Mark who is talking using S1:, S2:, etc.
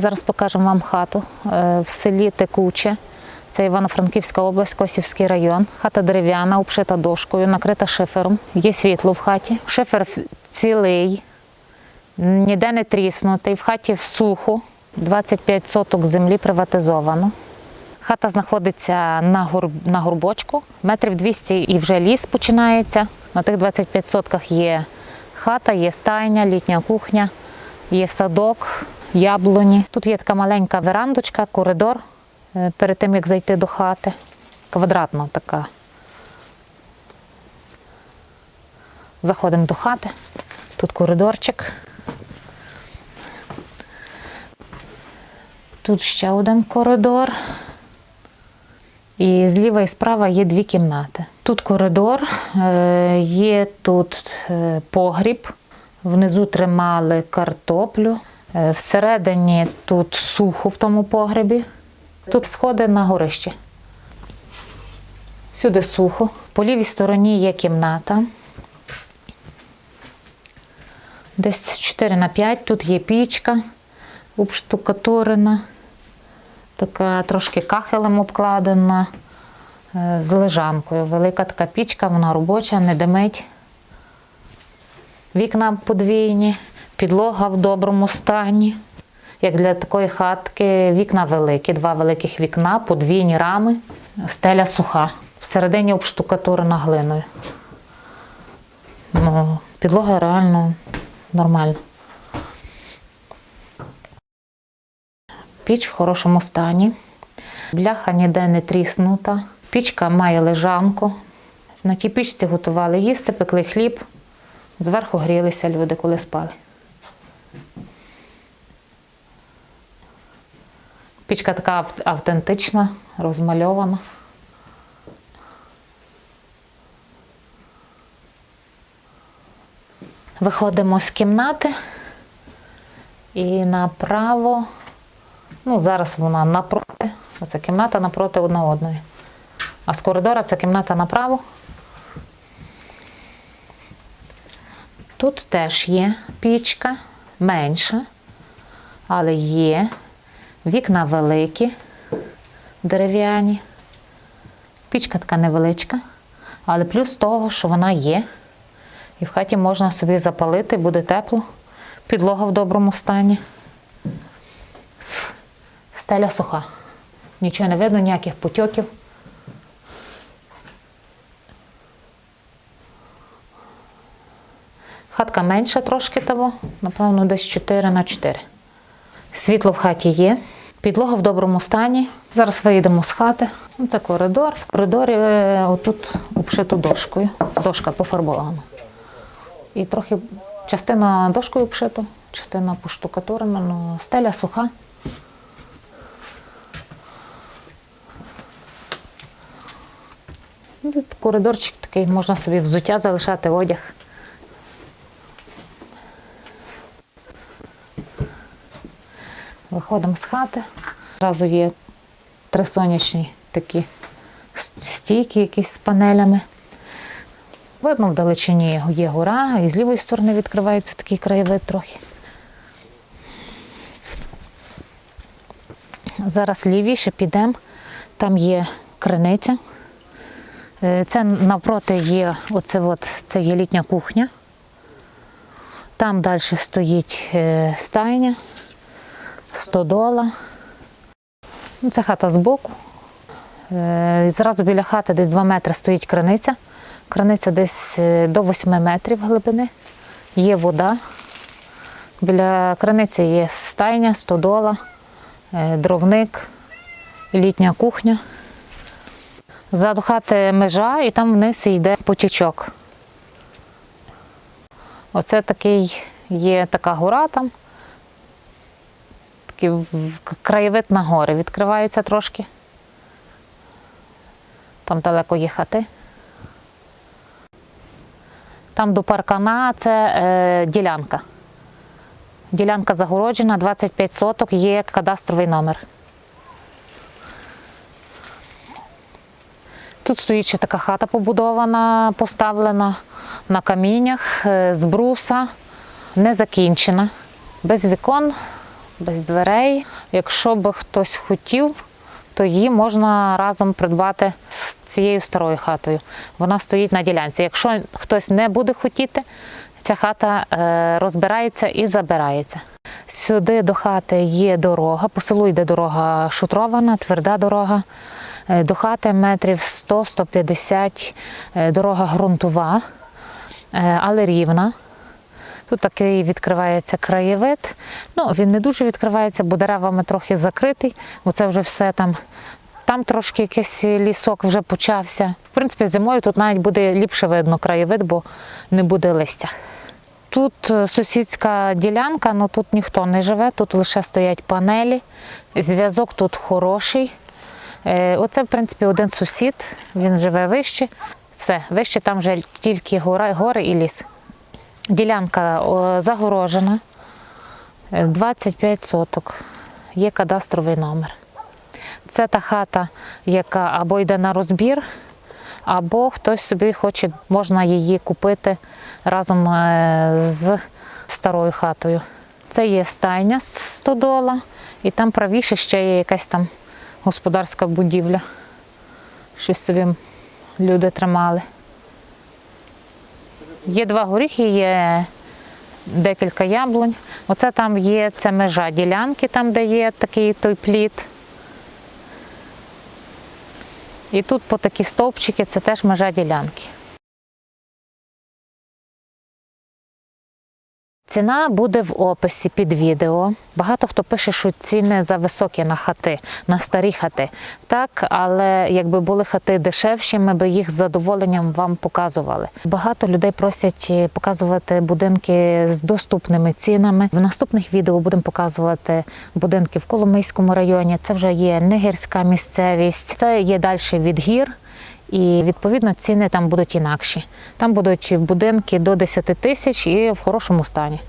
S1: Зараз покажемо вам хату е, в селі Текуче. Це Івано-Франківська область, Косівський район. Хата дерев'яна, обшита дошкою, накрита шифером. Є світло в хаті. Шифер цілий, ніде не тріснутий. В хаті сухо, 25 соток землі приватизовано. Хата знаходиться на, гор... на горбочку, метрів 200 і вже ліс починається. На тих 25 сотках є хата, є стайня, літня кухня, є садок, яблуні. Тут є така маленька верандочка, коридор е, перед тим, як зайти до хати. Квадратна така. Заходимо до хати. Тут коридорчик. Тут ще один коридор. І зліва і справа є дві кімнати. Тут коридор, е, є тут е, погріб, внизу тримали картоплю. Е, Всередині тут сухо в тому погребі. Тут сходи на горище. Всюди сухо. По лівій стороні є кімната. Десь 4 на 5. Тут є пічка обштукатурена така трошки кахелем обкладена е, з лежанкою. Велика така пічка, вона робоча, не димить. Вікна подвійні, підлога в доброму стані. Як для такої хатки, вікна великі, два великих вікна, подвійні рами, стеля суха. Всередині обштукатурена глиною. Ну, підлога реально нормальна. Піч в хорошому стані. Бляха ніде не тріснута. Пічка має лежанку. На тій пічці готували їсти, пекли хліб. Зверху грілися люди, коли спали. Пічка така автентична, розмальована. Виходимо з кімнати і направо Ну, зараз вона напроти. Оце кімната напроти одна одної. А з коридора це кімната направо. Тут теж є пічка, менша, але є. Вікна великі, дерев'яні. Пічка така невеличка, але плюс того, що вона є. І в хаті можна собі запалити, буде тепло. Підлога в доброму стані. Стеля суха. Нічого не видно, ніяких потьоків. Хатка менша трошки того, напевно, десь 4 на 4. Світло в хаті є, підлога в доброму стані. Зараз виїдемо з хати. Ну, Це коридор. В коридорі е, отут обшито дошкою. Дошка пофарбована. І трохи частина дошкою обшито, частина поштукатурена, ну, стеля суха. Коридорчик такий, можна собі взуття залишати, одяг. Виходимо з хати. Одразу є три сонячні такі стійки якісь з панелями. Видно, в далечині є гора, і з лівої сторони відкривається такий краєвид трохи. Зараз лівіше підемо, там є криниця. Е, Це навпроти є, оце от, це є літня кухня. Там далі стоїть е, стайня, стодола. Ну, Це хата збоку. Е, Зразу біля хати десь 2 метри стоїть криниця. Криниця десь е, до 8 метрів глибини. Є вода. Біля криниці є стайня, стодола, е, дровник, літня кухня. Ззаду хати межа і там вниз йде потічок. Оце такий є така гора там. Такий краєвид на гори. Відкриваються трошки. Там далеко є хати. Там до паркана це е, ділянка. Ділянка загороджена, 25 соток, є кадастровий номер. Тут стоїть ще така хата побудована, поставлена на каміннях е, з бруса, не закінчена, без вікон, без дверей. Якщо би хтось хотів, то її можна разом придбати з цією старою хатою. Вона стоїть на ділянці. Якщо хтось не буде хотіти, ця хата е, розбирається і забирається. Сюди до хати є дорога, по селу йде дорога шутрована, тверда дорога. Е, До хати метрів 100-150, е, дорога ґрунтова, але рівна. Тут такий відкривається краєвид. Ну, він не дуже відкривається, бо деревами трохи закритий, бо це вже все там. Там трошки якийсь лісок вже почався. В принципі, зимою тут навіть буде ліпше видно краєвид, бо не буде листя. Тут е, сусідська ділянка, але тут ніхто не живе, тут лише стоять панелі. Зв'язок тут хороший. Е, Оце, в принципі, один сусід, він живе вище. Все, вище там вже тільки гора, гори і ліс. Ділянка загорожена, е, 25 соток, є кадастровий номер. Це та хата, яка або йде на розбір, або хтось собі хоче, можна її купити разом е, з старою хатою. Це є стайня стодола, і там правіше ще є якась там господарська будівля. Щось собі люди тримали. Є два горіхи, є декілька яблунь. Оце там є це межа ділянки, там, де є такий той плід. І тут по такі стовпчики це теж межа ділянки. Ціна буде в описі під відео. Багато хто пише, що ціни за високі на хати, на старі хати. Так, але якби були хати дешевші, ми би їх з задоволенням вам показували. Багато людей просять е, показувати будинки з доступними цінами. В наступних відео будемо показувати будинки в Коломийському районі. Це вже є не гірська місцевість, це є далі від гір. І відповідно ціни там будуть інакші. Там будуть будинки до 10 тисяч і в хорошому стані.